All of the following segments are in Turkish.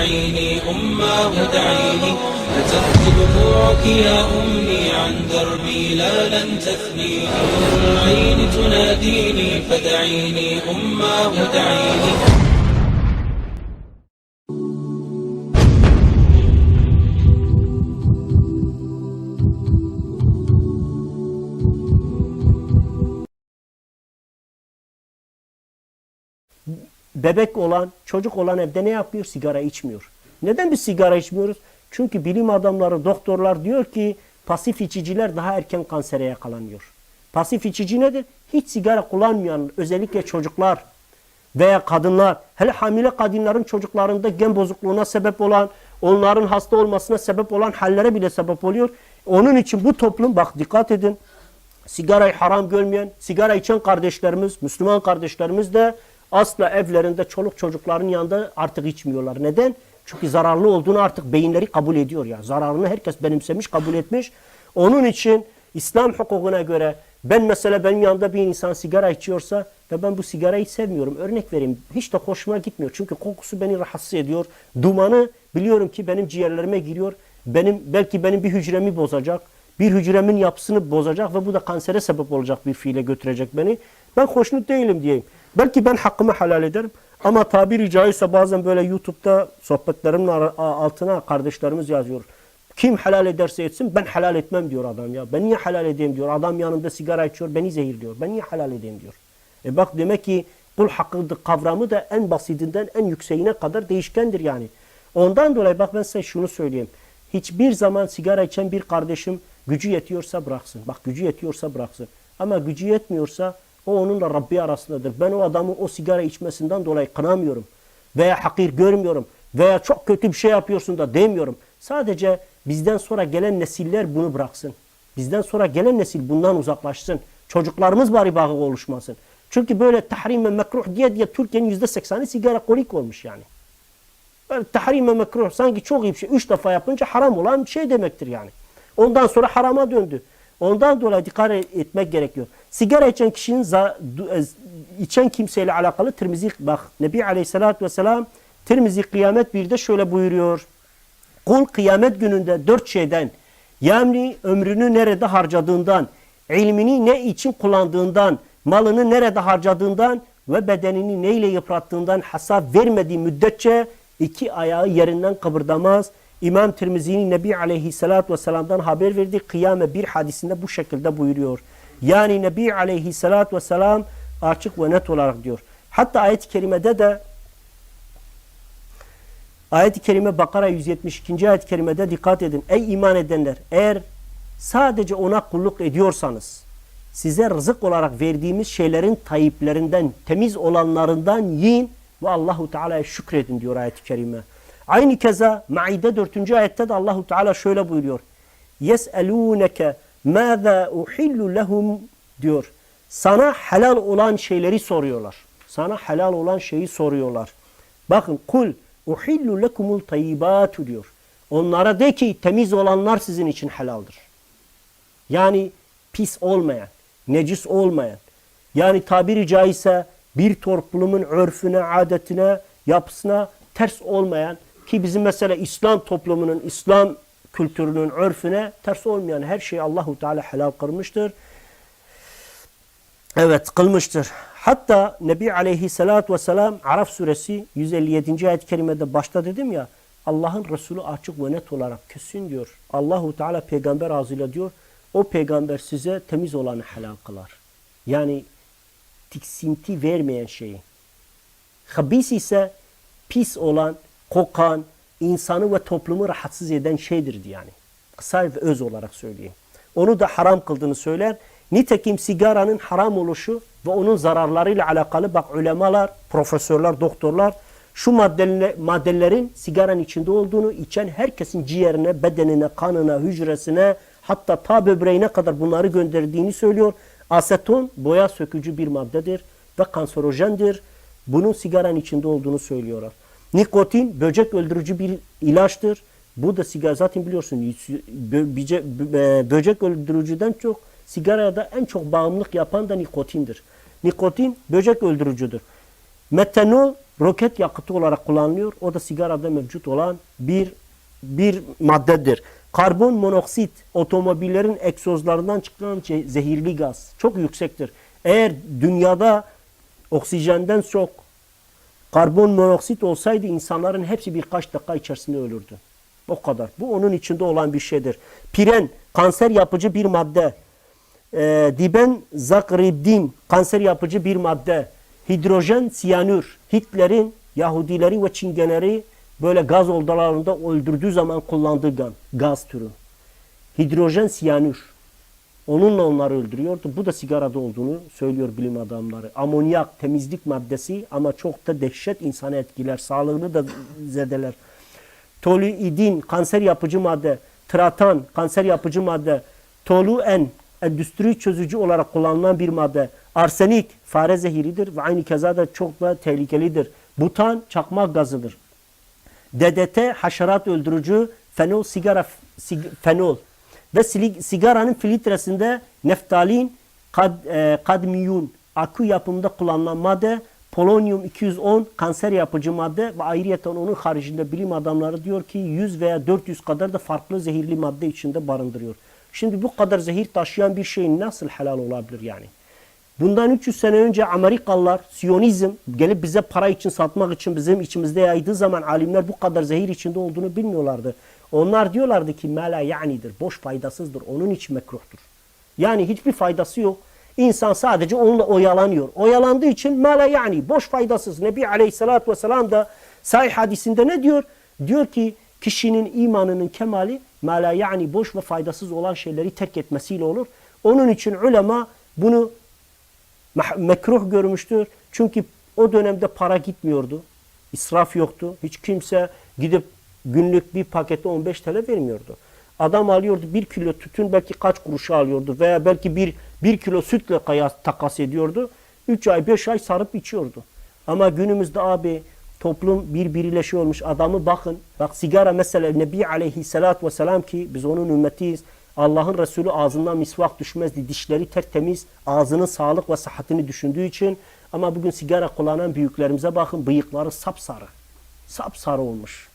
دعيني أماه دعيني. فتبكي دموعك يا أمي عن دربي لا لن تثنيني. العين تناديني فدعيني أماه دعيني. Bebek olan, çocuk olan evde ne yapıyor? Sigara içmiyor. Neden biz sigara içmiyoruz? Çünkü bilim adamları, doktorlar diyor ki pasif içiciler daha erken kansere yakalanıyor. Pasif içici nedir? Hiç sigara kullanmayan özellikle çocuklar veya kadınlar, hele hamile kadınların çocuklarında gen bozukluğuna sebep olan, onların hasta olmasına sebep olan hallere bile sebep oluyor. Onun için bu toplum bak dikkat edin. Sigarayı haram görmeyen, sigara içen kardeşlerimiz, Müslüman kardeşlerimiz de asla evlerinde çoluk çocukların yanında artık içmiyorlar. Neden? Çünkü zararlı olduğunu artık beyinleri kabul ediyor ya. Zararını herkes benimsemiş, kabul etmiş. Onun için İslam hukukuna göre ben mesela benim yanında bir insan sigara içiyorsa ve ben bu sigarayı sevmiyorum. Örnek vereyim. Hiç de hoşuma gitmiyor. Çünkü kokusu beni rahatsız ediyor. Dumanı biliyorum ki benim ciğerlerime giriyor. Benim belki benim bir hücremi bozacak. Bir hücremin yapısını bozacak ve bu da kansere sebep olacak bir fiile götürecek beni. Ben hoşnut değilim diyeyim. Belki ben hakkımı helal ederim. Ama tabiri caizse bazen böyle YouTube'da sohbetlerimin altına kardeşlerimiz yazıyor. Kim helal ederse etsin ben helal etmem diyor adam ya. Ben niye helal edeyim diyor. Adam yanında sigara içiyor beni zehirliyor. Ben niye helal edeyim diyor. E bak demek ki kul hakkı kavramı da en basitinden en yükseğine kadar değişkendir yani. Ondan dolayı bak ben size şunu söyleyeyim. Hiçbir zaman sigara içen bir kardeşim gücü yetiyorsa bıraksın. Bak gücü yetiyorsa bıraksın. Ama gücü yetmiyorsa o onunla Rabbi arasındadır. Ben o adamı o sigara içmesinden dolayı kınamıyorum. Veya hakir görmüyorum. Veya çok kötü bir şey yapıyorsun da demiyorum. Sadece bizden sonra gelen nesiller bunu bıraksın. Bizden sonra gelen nesil bundan uzaklaşsın. Çocuklarımız bari bağı oluşmasın. Çünkü böyle tahrim ve mekruh diye diye Türkiye'nin yüzde sekseni sigara kolik olmuş yani. Böyle tahrim ve mekruh sanki çok iyi bir şey. Üç defa yapınca haram olan şey demektir yani. Ondan sonra harama döndü. Ondan dolayı dikkat etmek gerekiyor. Sigara içen kişinin içen kimseyle alakalı Tirmizi bak Nebi Aleyhisselatü Vesselam Tirmizi kıyamet bir de şöyle buyuruyor. Kul kıyamet gününde dört şeyden yani ömrünü nerede harcadığından, ilmini ne için kullandığından, malını nerede harcadığından ve bedenini neyle yıprattığından hesap vermediği müddetçe iki ayağı yerinden kıpırdamaz. İmam Tirmizi'nin Nebi Aleyhisselatü Vesselam'dan haber verdiği kıyame bir hadisinde bu şekilde buyuruyor. Yani Nebi Aleyhisselatü Vesselam açık ve net olarak diyor. Hatta ayet-i kerimede de ayet-i kerime Bakara 172. ayet-i kerimede dikkat edin. Ey iman edenler eğer sadece ona kulluk ediyorsanız size rızık olarak verdiğimiz şeylerin tayiplerinden, temiz olanlarından yiyin ve Allahu Teala'ya şükredin diyor ayet-i kerime. Aynı keza Maide 4. ayette de Allahu Teala şöyle buyuruyor. Yes'elûneke mâzâ uhillu lehum diyor. Sana helal olan şeyleri soruyorlar. Sana helal olan şeyi soruyorlar. Bakın kul uhillu lekumul tayyibatu diyor. Onlara de ki temiz olanlar sizin için helaldir. Yani pis olmayan, necis olmayan. Yani tabiri caizse bir toplumun örfüne, adetine, yapısına ters olmayan ki bizim mesela İslam toplumunun, İslam kültürünün örfüne ters olmayan her şeyi Allahu Teala helal kılmıştır. Evet kılmıştır. Hatta Nebi Aleyhisselatü Vesselam Araf suresi 157. ayet-i kerimede başta dedim ya Allah'ın Resulü açık ve net olarak kesin diyor. Allahu Teala peygamber ağzıyla diyor o peygamber size temiz olanı helal kılar. Yani tiksinti vermeyen şeyi. Habis ise pis olan, kokan, insanı ve toplumu rahatsız eden şeydir yani. Kısa ve öz olarak söyleyeyim. Onu da haram kıldığını söyler. Nitekim sigaranın haram oluşu ve onun zararlarıyla alakalı bak ulemalar, profesörler, doktorlar şu maddelerin sigaranın içinde olduğunu içen herkesin ciğerine, bedenine, kanına, hücresine hatta ta böbreğine kadar bunları gönderdiğini söylüyor. Aseton boya sökücü bir maddedir ve kanserojendir. Bunun sigaranın içinde olduğunu söylüyorlar. Nikotin böcek öldürücü bir ilaçtır. Bu da sigara zaten biliyorsun böcek öldürücüden çok sigaraya da en çok bağımlılık yapan da nikotindir. Nikotin böcek öldürücüdür. Metanol roket yakıtı olarak kullanılıyor. O da sigarada mevcut olan bir bir maddedir. Karbon monoksit otomobillerin egzozlarından çıkan ce- zehirli gaz çok yüksektir. Eğer dünyada oksijenden çok karbon monoksit olsaydı insanların hepsi birkaç dakika içerisinde ölürdü. O kadar. Bu onun içinde olan bir şeydir. Piren kanser yapıcı bir madde. Ee, diben zakribdin kanser yapıcı bir madde. Hidrojen siyanür Hitler'in Yahudileri ve Çingeneleri böyle gaz odalarında öldürdüğü zaman kullandığı gaz türü. Hidrojen siyanür. Onunla onları öldürüyordu. Bu da sigarada olduğunu söylüyor bilim adamları. Amonyak temizlik maddesi ama çok da dehşet insanı etkiler. Sağlığını da zedeler. Toluidin kanser yapıcı madde, tratan kanser yapıcı madde, toluen endüstri çözücü olarak kullanılan bir madde, arsenik fare zehiridir ve aynı keza da çok da tehlikelidir. Butan çakmak gazıdır. DDT haşerat öldürücü, fenol sigara sig- fenol ve sigaranın filtresinde neftalin, kad, e, kadmiyum akü yapımında kullanılan madde, polonyum 210 kanser yapıcı madde ve ayrıyeten onun haricinde bilim adamları diyor ki 100 veya 400 kadar da farklı zehirli madde içinde barındırıyor. Şimdi bu kadar zehir taşıyan bir şeyin nasıl helal olabilir yani? Bundan 300 sene önce Amerikalılar Siyonizm gelip bize para için satmak için bizim içimizde yaydığı zaman alimler bu kadar zehir içinde olduğunu bilmiyorlardı. Onlar diyorlardı ki mela yanidir, boş faydasızdır, onun için mekruhtur. Yani hiçbir faydası yok. İnsan sadece onunla oyalanıyor. Oyalandığı için mela yani boş faydasız. Nebi Aleyhisselatü Vesselam da sahih hadisinde ne diyor? Diyor ki kişinin imanının kemali mela yani boş ve faydasız olan şeyleri terk etmesiyle olur. Onun için ulema bunu mekruh görmüştür. Çünkü o dönemde para gitmiyordu. İsraf yoktu. Hiç kimse gidip günlük bir pakete 15 TL vermiyordu. Adam alıyordu bir kilo tütün belki kaç kuruşa alıyordu veya belki bir, bir kilo sütle kayas, takas ediyordu. 3 ay 5 ay sarıp içiyordu. Ama günümüzde abi toplum birbiriyle olmuş adamı bakın. Bak sigara mesela Nebi aleyhissalatü vesselam ki biz onun ümmetiyiz. Allah'ın Resulü ağzından misvak düşmezdi. Dişleri tertemiz, ağzının sağlık ve sıhhatini düşündüğü için. Ama bugün sigara kullanan büyüklerimize bakın bıyıkları sapsarı. Sapsarı olmuş.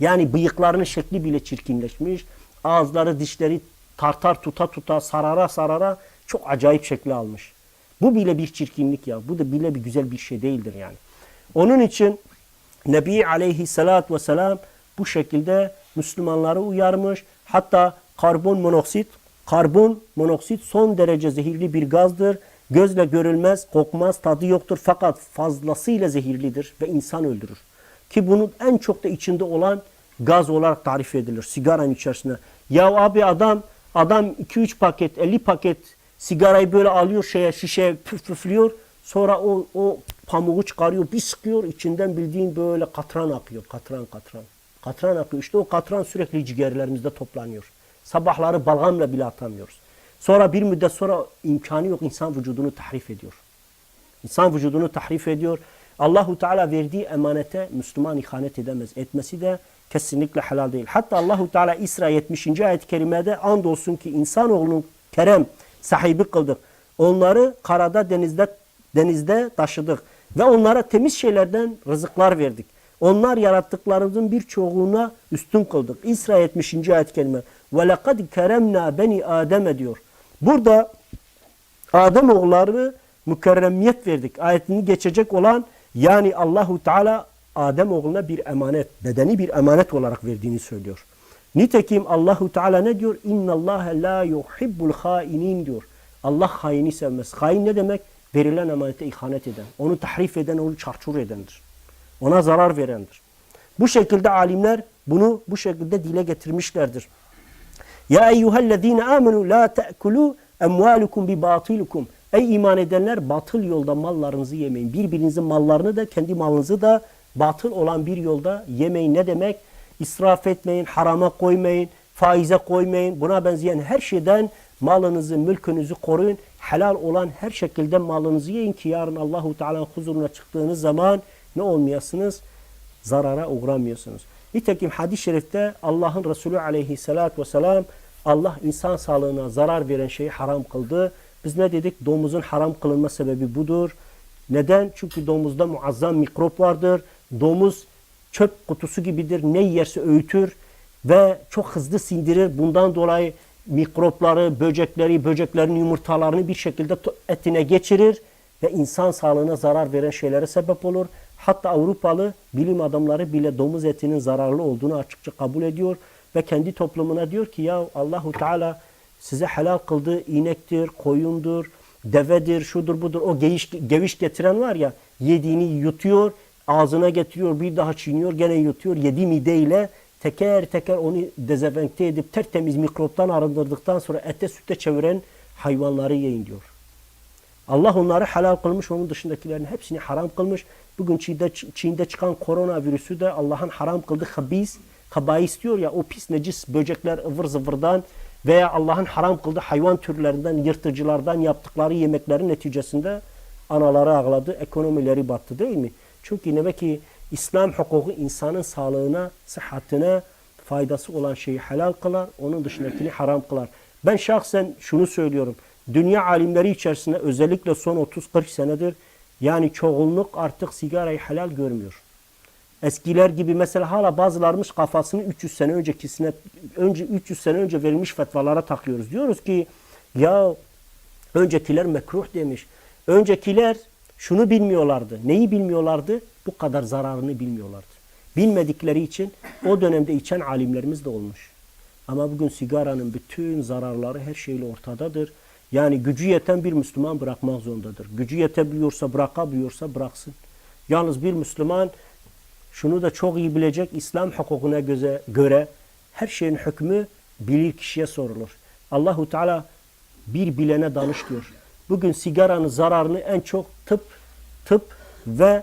Yani bıyıklarının şekli bile çirkinleşmiş. Ağızları, dişleri tartar tuta tuta, sarara sarara çok acayip şekli almış. Bu bile bir çirkinlik ya. Bu da bile bir güzel bir şey değildir yani. Onun için Nebi aleyhissalatü vesselam bu şekilde Müslümanları uyarmış. Hatta karbon monoksit, karbon monoksit son derece zehirli bir gazdır. Gözle görülmez, kokmaz, tadı yoktur fakat fazlasıyla zehirlidir ve insan öldürür. Ki bunun en çok da içinde olan gaz olarak tarif edilir sigaranın içerisinde. Ya abi adam adam 2-3 paket, 50 paket sigarayı böyle alıyor şeye şişeye püf püflüyor. Sonra o, o pamuğu çıkarıyor, bir sıkıyor, içinden bildiğin böyle katran akıyor. Katran katran. Katran akıyor. İşte o katran sürekli ciğerlerimizde toplanıyor. Sabahları balgamla bile atamıyoruz. Sonra bir müddet sonra imkanı yok insan vücudunu tahrif ediyor. İnsan vücudunu tahrif ediyor. Allahu Teala verdiği emanete Müslüman ihanet edemez. Etmesi de kesinlikle helal değil. Hatta Allahu Teala İsra 70. ayet-i kerimede andolsun ki insanoğlunun kerem sahibi kıldık. Onları karada denizde denizde taşıdık ve onlara temiz şeylerden rızıklar verdik. Onlar yarattıklarımızın birçoğuna üstün kıldık. İsra 70. ayet-i kerime. Ve lekad keremna beni Adem diyor. Burada Adem oğulları mükerremiyet verdik. Ayetini geçecek olan yani Allahu Teala Adem oğluna bir emanet, bedeni bir emanet olarak verdiğini söylüyor. Nitekim Allahu Teala ne diyor? İnna Allah la yuhibbul hainin diyor. Allah haini sevmez. Hain ne demek? Verilen emanete ihanet eden, onu tahrif eden, onu çarçur edendir. Ona zarar verendir. Bu şekilde alimler bunu bu şekilde dile getirmişlerdir. Ya eyyühellezine amenu la te'kulu emvalukum bi batilukum. Ey iman edenler batıl yolda mallarınızı yemeyin. Birbirinizin mallarını da kendi malınızı da batıl olan bir yolda yemeyin. Ne demek? İsraf etmeyin, harama koymayın, faize koymayın. Buna benzeyen her şeyden malınızı, mülkünüzü koruyun. Helal olan her şekilde malınızı yiyin ki yarın Allahu Teala'nın huzuruna çıktığınız zaman ne olmayasınız? Zarara uğramıyorsunuz. Nitekim hadis-i şerifte Allah'ın Resulü aleyhissalatü vesselam Allah insan sağlığına zarar veren şeyi haram kıldı. Biz ne dedik? Domuzun haram kılınma sebebi budur. Neden? Çünkü domuzda muazzam mikrop vardır. Domuz çöp kutusu gibidir. Ne yerse öğütür ve çok hızlı sindirir. Bundan dolayı mikropları, böcekleri, böceklerin yumurtalarını bir şekilde etine geçirir ve insan sağlığına zarar veren şeylere sebep olur. Hatta Avrupalı bilim adamları bile domuz etinin zararlı olduğunu açıkça kabul ediyor ve kendi toplumuna diyor ki ya Allahu Teala size helal kıldığı inektir, koyundur, devedir, şudur budur. O geviş, geviş getiren var ya yediğini yutuyor, ağzına getiriyor, bir daha çiğniyor, gene yutuyor. Yedi mideyle teker teker onu dezenfekte edip tertemiz mikroptan arındırdıktan sonra ete sütte çeviren hayvanları yiyin diyor. Allah onları helal kılmış, onun dışındakilerin hepsini haram kılmış. Bugün Çin'de, Çin'de çıkan koronavirüsü de Allah'ın haram kıldığı habis, habais diyor ya o pis necis böcekler ıvır zıvırdan veya Allah'ın haram kıldığı hayvan türlerinden, yırtıcılardan yaptıkları yemeklerin neticesinde anaları ağladı, ekonomileri battı değil mi? Çünkü demek ki İslam hukuku insanın sağlığına, sıhhatine faydası olan şeyi helal kılar, onun dışındakini haram kılar. Ben şahsen şunu söylüyorum. Dünya alimleri içerisinde özellikle son 30-40 senedir yani çoğunluk artık sigarayı helal görmüyor. Eskiler gibi mesela hala bazılarımız kafasını 300 sene öncekisine önce 300 sene önce verilmiş fetvalara takıyoruz. Diyoruz ki ya öncekiler mekruh demiş. Öncekiler şunu bilmiyorlardı. Neyi bilmiyorlardı? Bu kadar zararını bilmiyorlardı. Bilmedikleri için o dönemde içen alimlerimiz de olmuş. Ama bugün sigaranın bütün zararları her şeyle ortadadır. Yani gücü yeten bir Müslüman bırakmak zorundadır. Gücü yetebiliyorsa bırakabiliyorsa bıraksın. Yalnız bir Müslüman şunu da çok iyi bilecek İslam hukukuna göze, göre her şeyin hükmü bilir kişiye sorulur. Allahu Teala bir bilene danış diyor. Bugün sigaranın zararını en çok tıp, tıp ve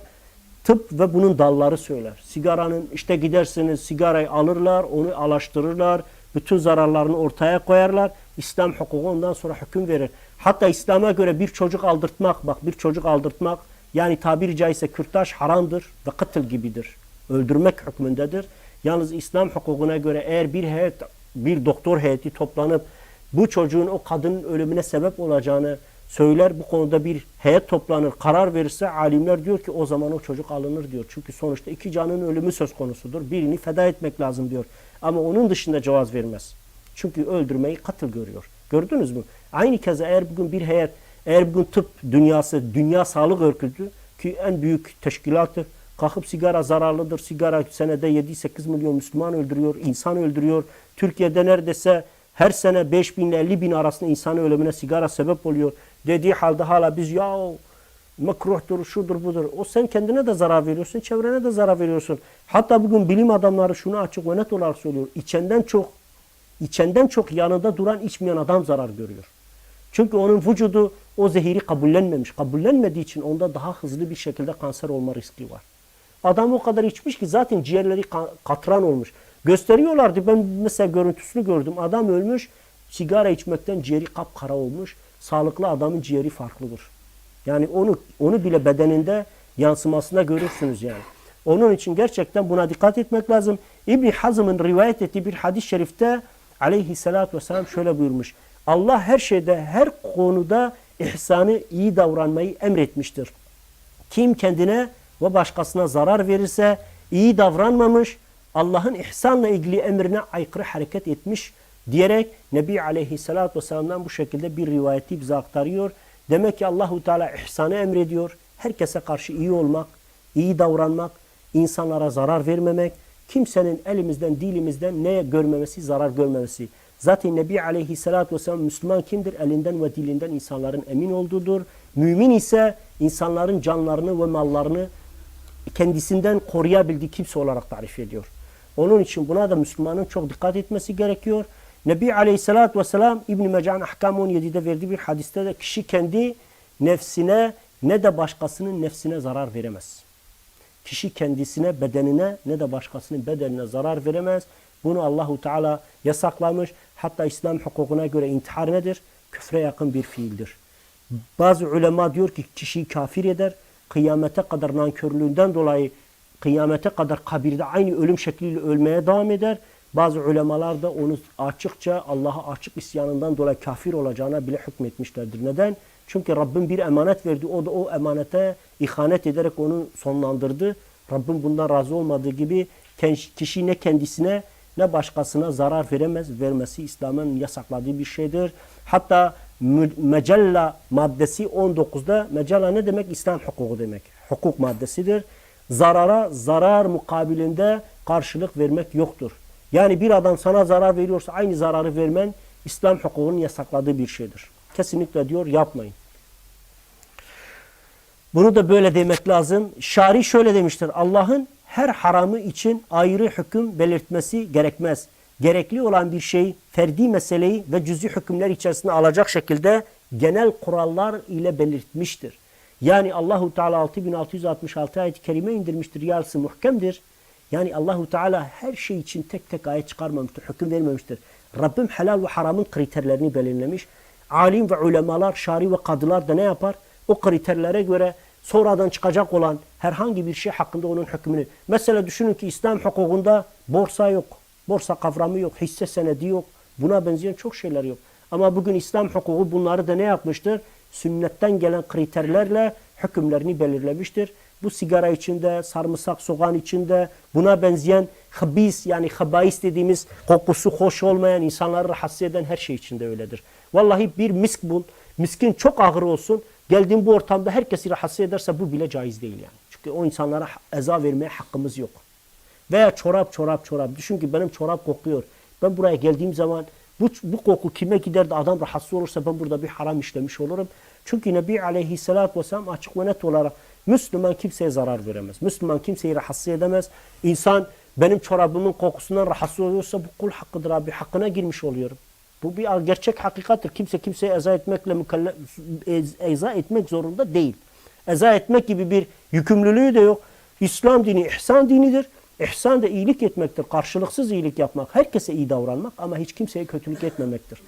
tıp ve bunun dalları söyler. Sigaranın işte gidersiniz sigarayı alırlar, onu alaştırırlar, bütün zararlarını ortaya koyarlar. İslam hukuku ondan sonra hüküm verir. Hatta İslam'a göre bir çocuk aldırtmak, bak bir çocuk aldırtmak yani tabiri caizse kürtaj haramdır ve kıtıl gibidir. Öldürmek hükmündedir. Yalnız İslam hukukuna göre eğer bir heyet, bir doktor heyeti toplanıp bu çocuğun o kadının ölümüne sebep olacağını söyler. Bu konuda bir heyet toplanır, karar verirse alimler diyor ki o zaman o çocuk alınır diyor. Çünkü sonuçta iki canın ölümü söz konusudur. Birini feda etmek lazım diyor. Ama onun dışında cevaz vermez. Çünkü öldürmeyi katıl görüyor. Gördünüz mü? Aynı keza eğer bugün bir heyet, eğer bugün tıp dünyası, Dünya Sağlık Örgütü ki en büyük teşkilattır. Kalkıp sigara zararlıdır. Sigara senede 7-8 milyon Müslüman öldürüyor, insan öldürüyor. Türkiye'de neredeyse her sene 5 bin ile 50 bin arasında insan ölümüne sigara sebep oluyor. Dediği halde hala biz ya makruhtur, şudur budur. O sen kendine de zarar veriyorsun, çevrene de zarar veriyorsun. Hatta bugün bilim adamları şunu açık ve net olarak söylüyor. İçenden çok içenden çok yanında duran içmeyen adam zarar görüyor. Çünkü onun vücudu o zehiri kabullenmemiş. Kabullenmediği için onda daha hızlı bir şekilde kanser olma riski var. Adam o kadar içmiş ki zaten ciğerleri ka- katran olmuş. Gösteriyorlardı. Ben mesela görüntüsünü gördüm. Adam ölmüş. Sigara içmekten ciğeri kapkara olmuş. Sağlıklı adamın ciğeri farklıdır. Yani onu onu bile bedeninde yansımasında görürsünüz yani. Onun için gerçekten buna dikkat etmek lazım. İbn Hazm'ın rivayet ettiği bir hadis-i şerifte aleyhissalatü vesselam şöyle buyurmuş. Allah her şeyde, her konuda ihsanı, iyi davranmayı emretmiştir. Kim kendine ve başkasına zarar verirse, iyi davranmamış, Allah'ın ihsanla ilgili emrine aykırı hareket etmiş diyerek Nebi Aleyhisselatü Vesselam'dan bu şekilde bir rivayeti bize aktarıyor. Demek ki Allahu Teala ihsanı emrediyor. Herkese karşı iyi olmak, iyi davranmak, insanlara zarar vermemek, kimsenin elimizden, dilimizden ne görmemesi, zarar görmemesi. Zaten Nebi Aleyhisselatü Vesselam Müslüman kimdir? Elinden ve dilinden insanların emin olduğudur. Mümin ise insanların canlarını ve mallarını kendisinden koruyabildiği kimse olarak tarif ediyor. Onun için buna da Müslümanın çok dikkat etmesi gerekiyor. Nebi Aleyhisselatü Vesselam İbn-i Mecan Ahkam 17'de verdiği bir hadiste de kişi kendi nefsine ne de başkasının nefsine zarar veremez. Kişi kendisine, bedenine ne de başkasının bedenine zarar veremez. Bunu Allahu Teala yasaklamış. Hatta İslam hukukuna göre intihar nedir? Küfre yakın bir fiildir. Bazı ulema diyor ki kişiyi kafir eder. Kıyamete kadar nankörlüğünden dolayı kıyamete kadar kabirde aynı ölüm şekliyle ölmeye devam eder. Bazı ulemalar da onu açıkça Allah'a açık isyanından dolayı kafir olacağına bile hükmetmişlerdir. Neden? Çünkü Rabbim bir emanet verdi. O da o emanete ihanet ederek onu sonlandırdı. Rabbim bundan razı olmadığı gibi kişi ne kendisine ne başkasına zarar veremez. Vermesi İslam'ın yasakladığı bir şeydir. Hatta Mecella maddesi 19'da Mecella ne demek? İslam hukuku demek. Hukuk maddesidir. Zarara zarar mukabilinde karşılık vermek yoktur. Yani bir adam sana zarar veriyorsa aynı zararı vermen İslam hukukunun yasakladığı bir şeydir. Kesinlikle diyor yapmayın. Bunu da böyle demek lazım. Şari şöyle demiştir. Allah'ın her haramı için ayrı hüküm belirtmesi gerekmez. Gerekli olan bir şey ferdi meseleyi ve cüz'i hükümler içerisine alacak şekilde genel kurallar ile belirtmiştir. Yani Allahu Teala 6666 ayet-i kerime indirmiştir. Yarısı muhkemdir. Yani Allahu Teala her şey için tek tek ayet çıkarmamıştır, hüküm vermemiştir. Rabbim helal ve haramın kriterlerini belirlemiş. Alim ve ulemalar, şari ve kadılar da ne yapar? O kriterlere göre sonradan çıkacak olan herhangi bir şey hakkında onun hükmünü. Mesela düşünün ki İslam hukukunda borsa yok. Borsa kavramı yok, hisse senedi yok. Buna benzeyen çok şeyler yok. Ama bugün İslam hukuku bunları da ne yapmıştır? Sünnetten gelen kriterlerle hükümlerini belirlemiştir. Bu sigara içinde, sarımsak soğan içinde, buna benzeyen habis yani habais dediğimiz kokusu hoş olmayan, insanları rahatsız eden her şey içinde öyledir. Vallahi bir misk bul, miskin çok ağır olsun, geldiğin bu ortamda herkesi rahatsız ederse bu bile caiz değil yani. Çünkü o insanlara eza vermeye hakkımız yok. Veya çorap çorap çorap. Düşün ki benim çorap kokuyor. Ben buraya geldiğim zaman bu, bu koku kime gider de adam rahatsız olursa ben burada bir haram işlemiş olurum. Çünkü Nebi Aleyhisselatü Vesselam açık ve net olarak Müslüman kimseye zarar veremez. Müslüman kimseyi rahatsız edemez. İnsan benim çorabımın kokusundan rahatsız oluyorsa bu kul hakkıdır abi. Hakkına girmiş oluyorum. Bu bir gerçek hakikattir. Kimse kimseye eza etmekle mükellef, ez- eza etmek zorunda değil. Eza etmek gibi bir yükümlülüğü de yok. İslam dini ihsan dinidir. İhsan da iyilik etmektir. Karşılıksız iyilik yapmak. Herkese iyi davranmak ama hiç kimseye kötülük etmemektir.